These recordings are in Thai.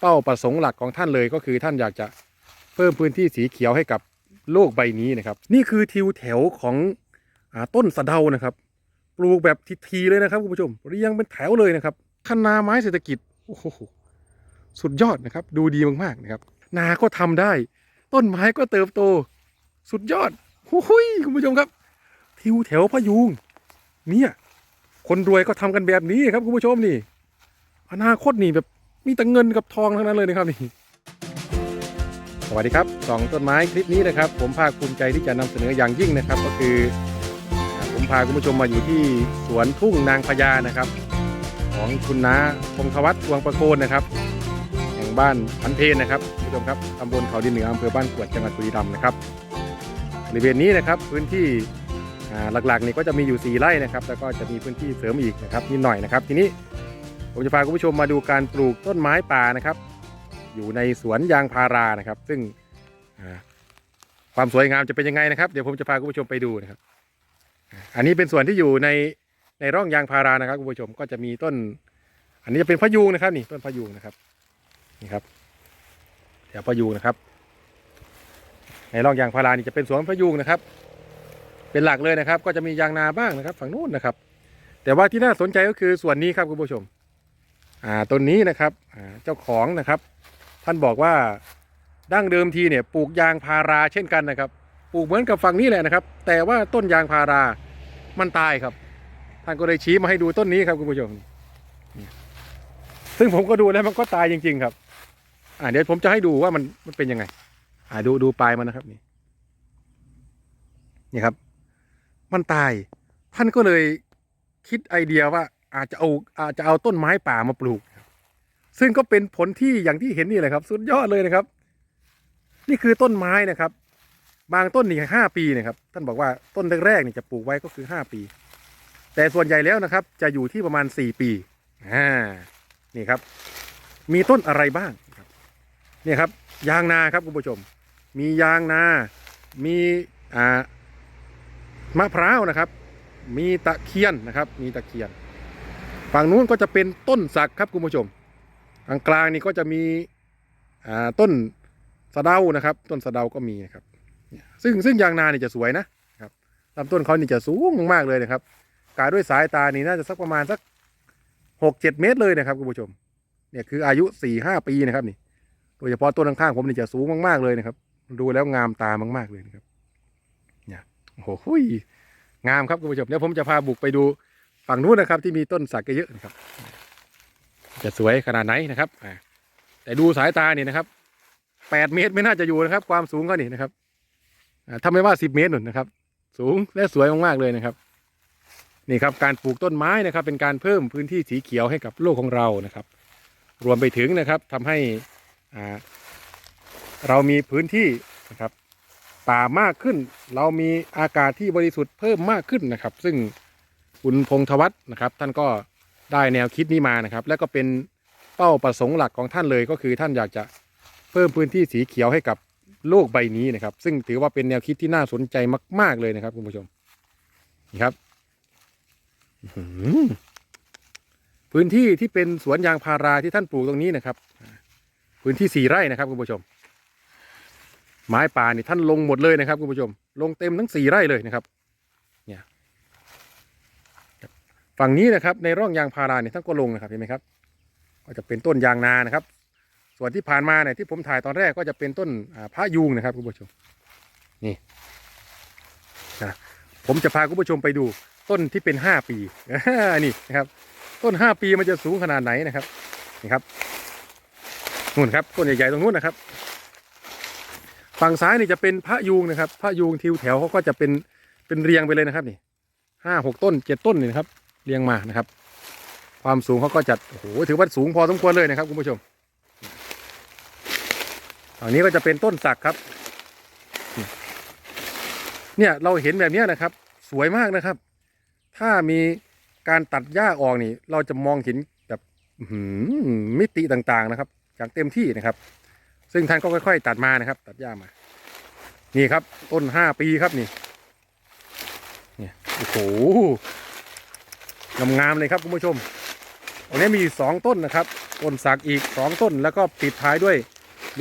เป้าประสงค์หลักของท่านเลยก็คือท่านอยากจะเพิ่มพื้นที่สีเขียวให้กับโลกใบนี้นะครับ นี่คือทิวแถวของอต้นสะเดานะครับ ปลูกแบบทีๆเลยนะครับคุณผู้ชมเรียงเป็นแถวเลยนะครับคณาไม้เศรษฐกิจโอ้โหสุดยอดนะครับ ดูดีมากๆนะครับ นาก็ทำได้ ต้นไม้ก็เติบโต สุดยอดหุยคุณผู้ชมครับ ทิวแถวพะยุง เนี่ย คนรวยก็ทำกันแบบนี้ครับคุณผู้ชมนี่ อนาคตนี่แบบ มีแต่เงินกับทองทั้งนั้นเลยนะครับนี่สวัสดีครับสองต้นไม้คลิปนี้นะครับ ผมภาคภูมิใจที่จะนำเสนออย่างยิ่งนะครับ ก็คือผมพาคุณผู้ชมมาอยู่ที่สวนทุ่งนางพญานะครับ ของคุณน้าพงธวัฒน์ดวงประโคนนะครับแห่งบ้านพันเพนนะครับคุณผู้ชมครับตำบลเขาดินเหนืออำเภอบ้านกวดจังหวัดบุรีรัมย์นะครับบริเวณนี้นะครับพื้นที่หลักๆนี่ก็จะมีอยู่ 4 ไร่นะครับ แล้วก็จะมีพื้นที่เสริมอีกนะครับนิดหน่อยนะครับ ทีนี้ ผมจะพาคุณผู้ชมมาดูการปลูกต้นไม้ป่านะครับ อยู่ในสวนยางพารานะครับ ซึ่งความสวยงามจะเป็นยังไงนะครับ เดี๋ยวผมจะพาคุณผู้ชมไปดูนะครับ อันนี้เป็นส่วนที่อยู่ในในร่องยางพารานะครับคุณผู้ชมก็จะมีต้น อันนี้จะเป็นพะยูงนะครับนี่ต้นพะยูงนะครับนี่ครับแถวพะยูงนะครับ ในร่องยางพารานี่จะเป็นสวนพะยูงนะครับ เป็นหลักเลยนะครับ ก็จะมียางนาบ้างนะครับ ฝั่งนู้นนะครับ แต่ว่าที่น่าสนใจก็คือส่วนนี้ครับคุณผู้ชม อ่าต้นนี้นะครับอ่าเจ้าของนะครับ ท่านบอกว่าดั้งเดิมทีเนี่ยปลูกยางพาราเช่นกันนะครับ ปลูกเหมือนกับฝั่งนี้แหละนะครับ แต่ว่าต้นยางพารามันตายครับ ท่านก็เลยชี้มาให้ดูต้นนี้ครับคุณผู้ชมซึ่งผมก็ดูแล้วมันก็ตายจริง ๆ ครับ อ่าเดี๋ยวผมจะให้ดูว่ามันมันเป็นยังไง อ่าดูดูปลายมันนะครับนี่นี่ครับ มันตาย ท่านก็เลยคิดไอเดียว่า อาจจะเอาอาจจะเอาต้นไม้ป่ามาปลูก ซึ่งก็เป็นผลที่อย่างที่เห็นนี่แหละครับ สุดยอดเลยนะครับ นี่คือต้นไม้นะครับ บางต้นนี่ห้าปีนะครับ ท่านบอกว่าต้นแรกๆนี่จะปลูกไว้ก็คือห้าปี แต่ส่วนใหญ่แล้วนะครับ จะอยู่ที่ประมาณสี่ปีอ่านี่ครับ มีต้นอะไรบ้างครับนี่ครับ ยางนาครับคุณผู้ชม มียางนา มีอ่ามะพร้าวนะครับ มีตะเคียนนะครับ มีตะเคียน ฝั่งนู้นก็จะเป็นต้นสักครับคุณผู้ชมทางกลางนี่ก็จะมีต้นสะเดานะครับ ต้นสะเดาก็มีนะครับ ซึ่งซึ่งยางนานี่จะสวยนะครับลำต้นเขานี่จะสูงมากเลยนะครับกาด้วยสายตานี่น่าจะสักประมาณสักหกเจ็ดเมตรเลยนะครับคุณผู้ชม เนี่ยคืออายุสี่ห้าปีนะครับนี่ โดยเฉพาะต้นข้างๆผมนี่จะสูงมากๆเลยนะครับ ดูแล้วงามตามาก ๆเลยนะครับ เนี่ยโอ้โหหุยงามครับคุณผู้ชมเดี๋ยวผมจะพาบุกไปดู ฝั่งนู้นนะครับที่มีต้นสักเยอะนะครับ จะสวยขนาดไหนนะครับแต่ดูสายตาเนี่ยนะครับแปดเมตรไม่น่าจะอยู่นะครับ ความสูงก็นี่นะครับอ่าถ้าไม่ว่าสิบเมตรหนุนนะครับ สูงและสวยมากๆเลยนะครับ นี่ครับการปลูกต้นไม้นะครับ เป็นการเพิ่มพื้นที่สีเขียวให้กับโลกของเรานะครับ รวมไปถึงนะครับทำให้เรามีพื้นที่นะครับ ป่ามากขึ้น เรามีอากาศที่บริสุทธิ์เพิ่มมากขึ้นนะครับ ซึ่ง คุณพงธวัฒน์นะครับ ท่านก็ได้แนวคิดนี้มานะครับ และก็เป็นเป้าประสงค์หลักของท่านเลยก็คือท่านอยากจะเพิ่มพื้นที่สีเขียวให้กับโลกใบนี้นะครับ ซึ่งถือว่าเป็นแนวคิดที่น่าสนใจมาก ๆเลยนะครับคุณผู้ชมนี่ครับพื้นที่ที่เป็นสวนยางพาราที่ท่านปลูกตรงนี้นะครับ พื้นที่สี่ไร่นะครับคุณผู้ชม ไม้ป่านี่ท่านลงหมดเลยนะครับคุณผู้ชม ลงเต็มทั้งสี่ไร่เลยนะครับ เนี่ยครับ ฝั่งนี้นะครับในร่องยางพาราเนี่ยท่านก็ลงนะครับเห็นไหมครับ ก็จะเป็นต้นยางนานะครับ ส่วนที่ผ่านมาเนี่ยที่ผมถ่ายตอนแรกก็จะเป็นต้นอ่าพระยูงนะครับคุณผู้ชมนี่นะผมจะพาคุณผู้ชมไปดูต้นที่เป็นห้าปีนี่นะครับต้นห้าปีมันจะสูงขนาดไหนนะครับนี่ครับนู่นครับต้นใหญ่ๆตรงนู้นนะครับ ฝั่งซ้ายนี่จะเป็นพระยูงนะครับ พระยูงทิวแถวเขาก็จะเป็นเป็นเรียงไปเลยนะครับนี่ห้าหกต้นเจ็ดต้นนี่นะครับ เรียงมานะครับ ความสูงเขาก็จัดโอ้โหถือว่าสูงพอสมควรเลยนะครับคุณผู้ชมฝั่งนี้ก็จะเป็นต้นสักครับ เนี่ยเราเห็นแบบนี้นะครับ สวยมากนะครับ ถ้ามีการตัดหญ้าออกนี่ เราจะมองเห็นแบบมิติต่างๆนะครับอย่างเต็มที่นะครับ ซึ่งท่านก็ค่อย ๆ ตัดมานะครับ ตัดหญ้ามา นี่ครับ ต้นห้าปีครับนี่ เนี่ยโอ้โห งามๆเลยครับคุณผู้ชมตรงนี้มีสองต้นนะครับต้นสักอีกสองต้น แล้วก็ปิดท้ายด้วย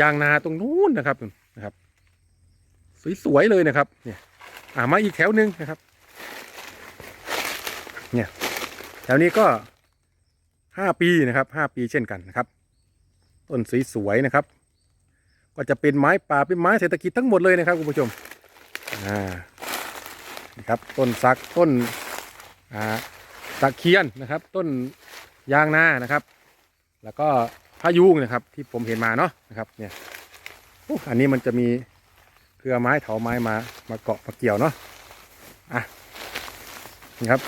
ยางนาตรงนู้นนะครับนะครับ สวยๆเลยนะครับ เนี่ยอ่ามาอีกแถวหนึ่งนะครับ เนี่ยแถวนี้ก็ห้าปีนะครับห้าปีเช่นกันนะครับ ต้นสวยๆนะครับ ก็จะเป็นไม้ป่าเป็นไม้เศรษฐกิจทั้งหมดเลยนะครับคุณผู้ชมอ่านะครับต้นสักต้นอ่า ตะเคียนนะครับ ต้นยางนานะครับ แล้วก็พะยุงนะครับ ที่ผมเห็นมาเนาะนะครับ เนี่ยอันนี้มันจะมีเครือไม้เถาไม้มามาเกาะมาเกี่ยวเนาะอะนี่ครับ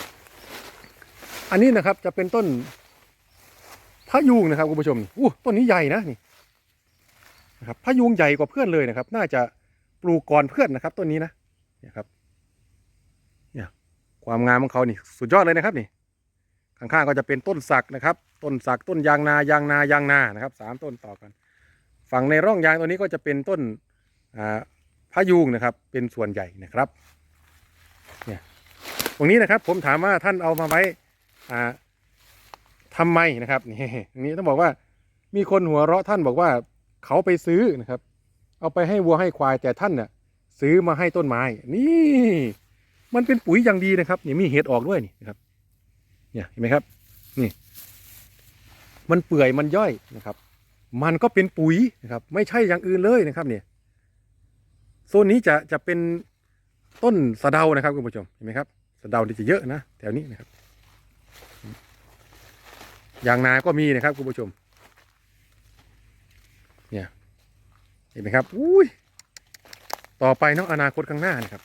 อันนี้นะครับจะเป็นต้นพะยุงนะครับคุณผู้ชมอู้ต้นนี้ใหญ่นะนี่นะครับพะยุงใหญ่กว่าเพื่อนเลยนะครับ น่าจะปลูกก่อนเพื่อนนะครับต้นนี้นะเนี่ยครับ เนี่ยความงามของเขานี่ สุดยอดเลยนะครับนี่ ข้างๆก็จะเป็นต้นสักนะครับ ต้นสักต้นยางนายางนายางนานะครับสามต้นต่อกัน ฝั่งในร่องยางตัวนี้ก็จะเป็นต้นอ่าพะยูงนะครับ เป็นส่วนใหญ่นะครับเนี่ยตรงนี้นะครับผมถามว่าท่านเอามาไว้อ่าทำไมนะครับนี่ตรงนี้ต้องบอกว่ามีคนหัวเราะท่านบอกว่าเขาไปซื้อนะครับ เอาไปให้วัวให้ควายแต่ท่านน่ะซื้อมาให้ต้นไม้ นี่ มันเป็นปุ๋ยอย่างดีนะครับนี่มีเห็ดออกด้วยนี่นะครับ เนี่ยเห็นไหมครับ นี่ มันเปื่อยมันย่อยนะครับ มันก็เป็นปุ๋ยนะครับ ไม่ใช่อย่างอื่นเลยนะครับ เนี่ยโซนนี้จะจะเป็นต้นสะเดานะครับคุณผู้ชมเห็นไหมครับสะเดาที่จะเยอะนะแถวนี้นะครับยางนาก็มีนะครับคุณผู้ชม เนี่ยเห็นไหมครับ อุ้ย ต่อไปเนาะอนาคตข้างหน้านะครับ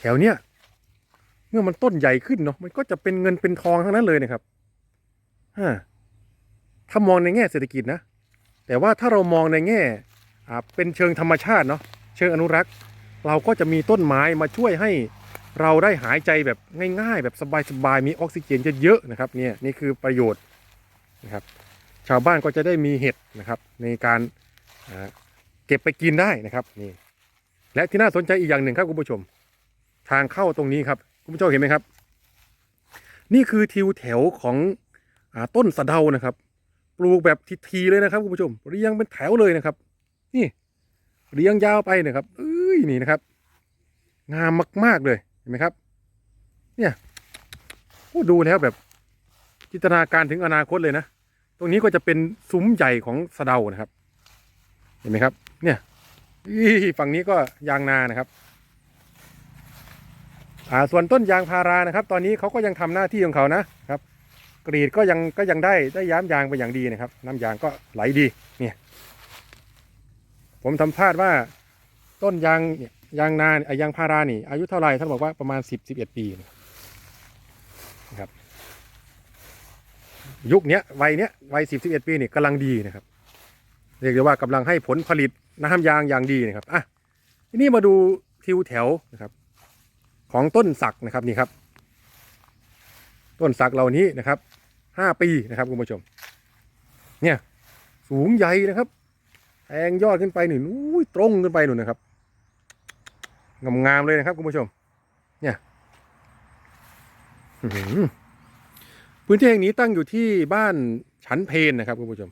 แถวเนี้ย เมื่อมันต้นใหญ่ขึ้นเนาะมันก็จะเป็นเงินเป็นทองทั้งนั้นเลยนะครับฮะถ้ามองในแง่เศรษฐกิจนะ แต่ว่าถ้าเรามองในแง่เป็นเชิงธรรมชาติเนาะเชิงอนุรักษ์ เราก็จะมีต้นไม้มาช่วยให้เราได้หายใจแบบง่าย ๆ แบบสบายๆมีออกซิเจนเยอะๆนะครับเนี่ยนี่คือประโยชน์นะครับ ชาวบ้านก็จะได้มีเห็ดนะครับ ในการเก็บไปกินได้นะครับนี่และที่น่าสนใจอีกอย่างหนึ่งครับคุณผู้ชม ทางเข้าตรงนี้ครับ คุณผู้ชมเห็นไหมครับ นี่คือทิวแถวของอต้นสะเดานะครับ ปลูกแบบทีๆเลยนะครับคุณผู้ชมเรียงเป็นแถวเลยนะครับ นี่เรียงยาวไปนะครับเอ้ยนี่นะครับ งามมาก ๆเลยเห็นไหมครับ เนี่ยโอ้ดูแล้วแบบจินตนาการถึงอนาคตเลยนะ ตรงนี้ก็จะเป็นซุ้มใหญ่ของสะเดานะครับ เห็นไหมครับ เนี่ยฝั่งนี้ก็ยางนานะครับ อ่าส่วนต้นยางพารานะครับ ตอนนี้เขาก็ยังทำหน้าที่ของเขานะครับ กรีดก็ยังก็ยังได้ได้ย้ำยางไปอย่างดีนะครับ น้ำยางก็ไหลดีเนี่ยผมทำพลาดว่าต้นยางเนี่ยยางนาไอยางพารานี่ อายุเท่าไหร่ท่านบอกว่าประมาณสิบสิบเอ็ดปีนะครับ ยุคเนี้ยวัยเนี้ยวัยสิบสิบเอ็ดปีนี่กำลังดีนะครับเรียกได้ว่ากำลังให้ผลผลิตน้ำยางอย่างดีนะครับอะทีนี้มาดูทิวแถวนะครับ ของต้นสักนะครับนี่ครับ ต้นสักเหล่านี้นะครับห้าปีนะครับคุณผู้ชม เนี่ยสูงใหญ่นะครับแทงยอดขึ้นไปหนึ่งอุ้ยตรงขึ้นไปหนุนนะครับงามๆเลยนะครับคุณผู้ชม เนี่ยพื้นที่แห่งนี้ตั้งอยู่ที่บ้านชันเพนนะครับคุณผู้ชม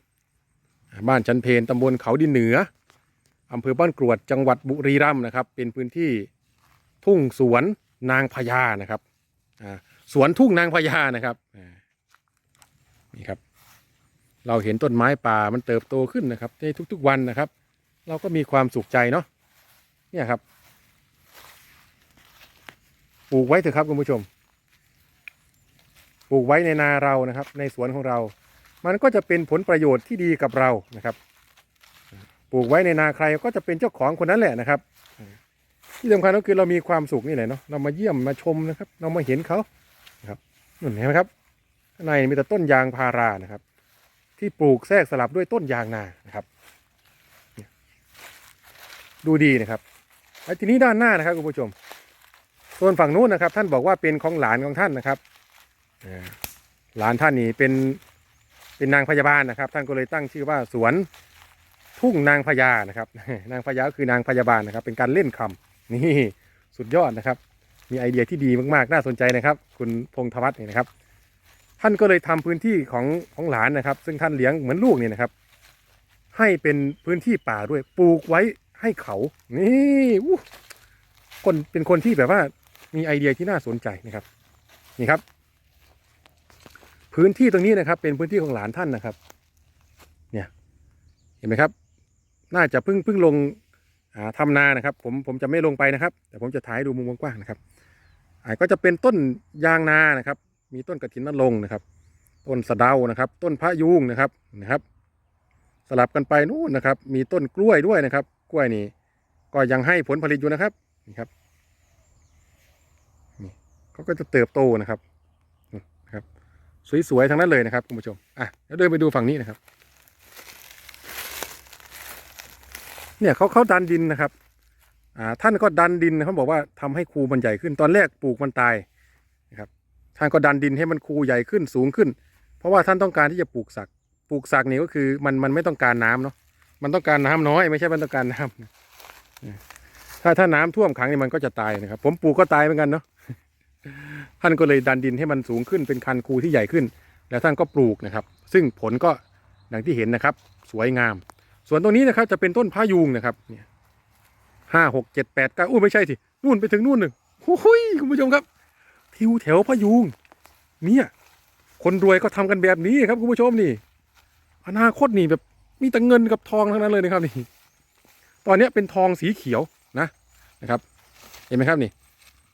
บ้านชันเพนตำบลเขาดินเหนืออำเภอบ้านกรวดจังหวัดบุรีรัมย์นะครับ เป็นพื้นที่ทุ่งสวน นางพญานะครับสวนทุ่งนางพญานะครับนี่ครับ เราเห็นต้นไม้ป่ามันเติบโตขึ้นนะครับในทุกๆวันนะครับ เราก็มีความสุขใจเนาะเนี่ยครับปลูกไว้เถอะครับคุณผู้ชมปลูกไว้ในนาเรานะครับ ในสวนของเรา มันก็จะเป็นผลประโยชน์ที่ดีกับเรานะครับ ปลูกไว้ในนาใครก็จะเป็นเจ้าของคนนั้นแหละนะครับ ที่สำคัญก็คือเรามีความสุขนี่แหละเนาะเรามาเยี่ยมมาชมนะครับ เรามาเห็นเขานะครับนู่นเห็นไหมครับข้างในมีแต่ต้นยางพารานะครับ ที่ปลูกแทรกสลับด้วยต้นยางนานะครับ ดูดีนะครับแล้ทีนี้ด้านหน้านะครับคุณผู้ชมส่วนฝั่งนู้นนะครับ ท่านบอกว่าเป็นของหลานของท่านนะครับหลานท่านนี่เป็นเป็นนางพยาบาลนะครับ ท่านก็เลยตั้งชื่อว่าสวนทุ่งนางพญานะครับ นางพญาคือนางพยาบาลนะครับ เป็นการเล่นคำ นี่สุดยอดนะครับ มีไอเดียที่ดีมากๆ น่าสนใจนะครับ คุณพงธวัฒน์นี่นะครับ ท่านก็เลยทำพื้นที่ของของหลานนะครับ ซึ่งท่านเลี้ยงเหมือนลูกเนี่ยนะครับ ให้เป็นพื้นที่ป่าด้วยปลูกไว้ให้เขา นี่อู้คนเป็นคนที่แบบว่ามีไอเดียที่น่าสนใจนะครับ นี่ครับ พื้นที่ตรงนี้นะครับ เป็นพื้นที่ของหลานท่านนะครับ เนี่ย เห็นไหมครับ น่าจะเพิ่งเพิ่งลง ทำนานะครับ ผมผมจะไม่ลงไปนะครับ แต่ผมจะถ่ายดูมุมกว้างๆนะครับก็จะเป็นต้นยางนานะครับ มีต้นกระถินนรงค์นะครับ ต้นสะเดานะครับ ต้นพระยุงนะครับนะครับ สลับกันไปนู่นนะครับ มีต้นกล้วยด้วยนะครับ กล้วยนี่ก็ยังให้ผลผลิตอยู่นะครับนี่ครับนี่เขาก็จะเติบโตนะครับนี่นะครับ สวยๆทั้งนั้นเลยนะครับคุณผู้ชมอะแล้วเดินไปดูฝั่งนี้นะครับ เนี่ยเขาเขาดันดินนะครับอ่าท่านก็ดันดินเขาบอกว่าทำให้คูมันใหญ่ขึ้น ตอนแรกปลูกมันตายนะครับท่านก็ดันดินให้มันคูใหญ่ขึ้นสูงขึ้น เพราะว่าท่านต้องการที่จะปลูกสักปลูกสักนี่ก็คือมันมันไม่ต้องการน้ำเนาะมันต้องการน้ำน้อยไม่ใช่มันต้องการน้ำนะถ้าถ้าน้ำท่วมขังนี่มันก็จะตายนะครับ ผมปลูกก็ตายเหมือนกันเนาะท่านก็เลยดันดินให้มันสูงขึ้นเป็นคันคูที่ใหญ่ขึ้น แล้วท่านก็ปลูกนะครับ ซึ่งผลก็อย่างที่เห็นนะครับ สวยงาม ส่วนตรงนี้นะครับจะเป็นต้นพายุงนะครับเนี่ยห้าหกเจ็ดแปดเก้าอู้ไม่ใช่สินู่นไปถึงนู่นหนึ่งโอ้ยคุณผู้ชมครับ ทิวแถวพายุง เนี่ย คนรวยก็ทำกันแบบนี้ครับคุณผู้ชมนี่ อนาคตนี่แบบมีแต่เงินกับทองทั้งนั้นเลยนะครับนี่ ตอนเนี้เป็นทองสีเขียวนะนะครับ เห็นไหมครับนี่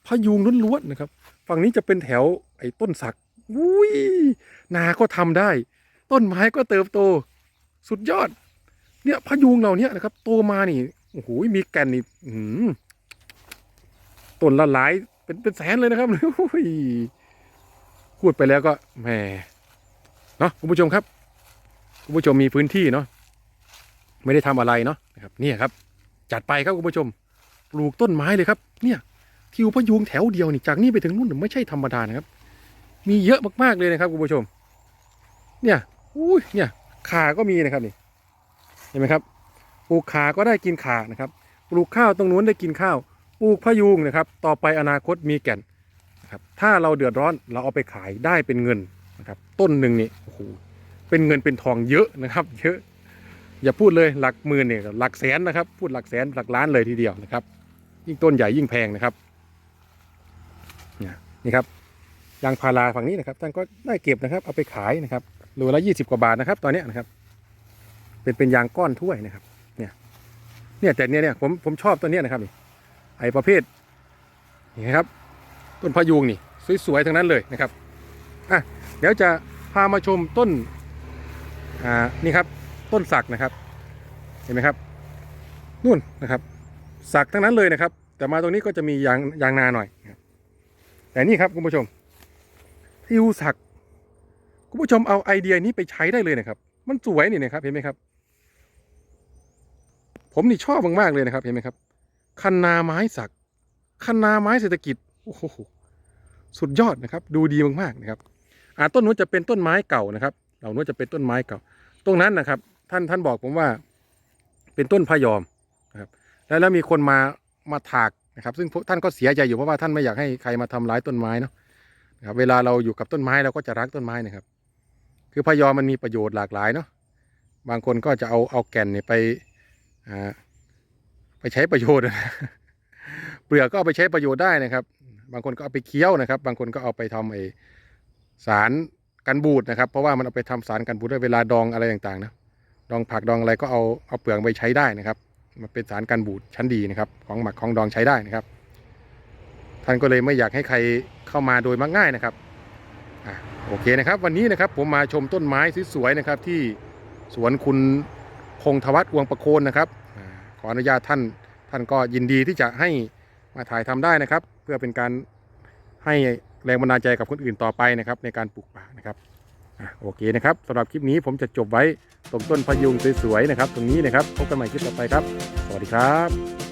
พายุงล้วนๆนะครับ ฝั่งนี้จะเป็นแถวไอ้ต้นสักอุ้ยนาก็ทำได้ ต้นไม้ก็เติบโต สุดยอด เนี่ยพยุงเราเนี่ยนะครับโตมานี่โอ้โหมีแก่นนี่อื้อหือต้นละหลายเป็นเป็นแสนเลยนะครับโอ้ยพูดไปแล้วก็แหมเนาะคุณผู้ชมครับคุณผู้ชมมีพื้นที่เนาะไม่ได้ทำอะไรเนาะนะครับเนี่ยครับ จัดไปครับคุณผู้ชม ปลูกต้นไม้เลยครับ เนี่ยทิวพยุงแถวเดียวนี่จากนี่ไปถึงนู่นไม่ใช่ธรรมดานะครับ มีเยอะมากๆเลยนะครับคุณผู้ชม เนี่ยอุ้ยเนี่ยขาก็มีนะครับนี่ ห็นไหมครับปลูกขาก็ได้กินขานะครับปลูกข้าวตรงนู้นได้กินข้าวปลูกพะยุงนะครับ ต่อไปอนาคตมีแก่นนะครับถ้าเราเดือดร้อนเราเอาไปขายได้เป็นเงินนะครับ ต้นหนึ่งนี่โอ้โหเป็นเงินเป็นทองเยอะนะครับ เยอะ อย่าพูดเลยหลักหมื่นเนี่ยหลักแสนนะครับ พูดหลักแสนหลักล้านเลยทีเดียวนะครับ ยิ่งต้นใหญ่ยิ่งแพงนะครับนี่ครับยางพาราฝั่งนี้นะครับท่านก็ได้เก็บนะครับ เอาไปขายนะครับโลละยี่สิบกว่าบาทนะครับ ตอนนี้นะครับ เป็นเป็นยางก้อนถ้วยนะครับ เนี่ย เนี่ยแต่เนี่ยเนี่ยผมผมชอบตัวเนี้ยนะครับนี่ไอประเภทนี่นะครับ ต้นพะยุงนี่สวยๆทั้งนั้นเลยนะครับอะเดี๋ยวจะพามาชมต้นอ่านี่ครับต้นสักนะครับ เห็นไหมครับนู่นนะครับ สักทั้งนั้นเลยนะครับ แต่มาตรงนี้ก็จะมียางยางนาหน่อยแต่นี่ครับคุณผู้ชมทิวสักคุณผู้ชมเอาไอเดียนี้ไปใช้ได้เลยนะครับ มันสวยนี่นะครับเห็นไหมครับ ผมนี่ชอบมากๆเลยนะครับเห็นไหมครับคันนาไม้สักคันนาไม้เศรษฐกิจโอ้โหสุดยอดนะครับ ดูดีมากๆนะครับอ่าต้นนู้นจะเป็นต้นไม้เก่านะครับ เหล่านู้นจะเป็นต้นไม้เก่า ตรงนั้นนะครับ ท่านท่านบอกผมว่า เป็นต้นพะยอมนะครับ แล้วแล้วมีคนมามาถากนะครับ ซึ่งท่านก็เสียใจอยู่เพราะว่าท่านไม่อยากให้ใครมาทำร้ายต้นไม้เนาะนะครับเวลาเราอยู่กับต้นไม้เราก็จะรักต้นไม้นะครับ คือพะยอมมันมีประโยชน์หลากหลายเนาะบางคนก็จะเอาเอาแก่นเนี่ยไป ไปใช้ประโยชน์นะเปลือกก็เอาไปใช้ประโยชน์ได้นะครับ บางคนก็เอาไปเคี้ยวนะครับ บางคนก็เอาไปทำไอสารกันบูดนะครับ เพราะว่ามันเอาไปทำสารกันบูดได้เวลาดองอะไรต่างๆนะดองผักดองอะไรก็เอาเอาเปลือกไปใช้ได้นะครับ มันเป็นสารกันบูดชั้นดีนะครับ ของหมักของดองใช้ได้นะครับ ท่านก็เลยไม่อยากให้ใครเข้ามาโดยมักง่ายนะครับอะโอเคนะครับ วันนี้นะครับผมมาชมต้นไม้สวยๆนะครับ ที่สวนคุณ พงธวัฒน์วงประโคนนะครับขออนุญาตท่านท่านก็ยินดีที่จะให้มาถ่ายทำได้นะครับ เพื่อเป็นการให้แรงบันดาลใจกับคนอื่นต่อไปนะครับ ในการปลูกป่านะครับโอเคนะครับสำหรับคลิปนี้ผมจะจบไว้ตรงต้นพะยุงสวยๆนะครับ ตรงนี้นะครับพบกันใหม่คลิปต่อไปครับ สวัสดีครับ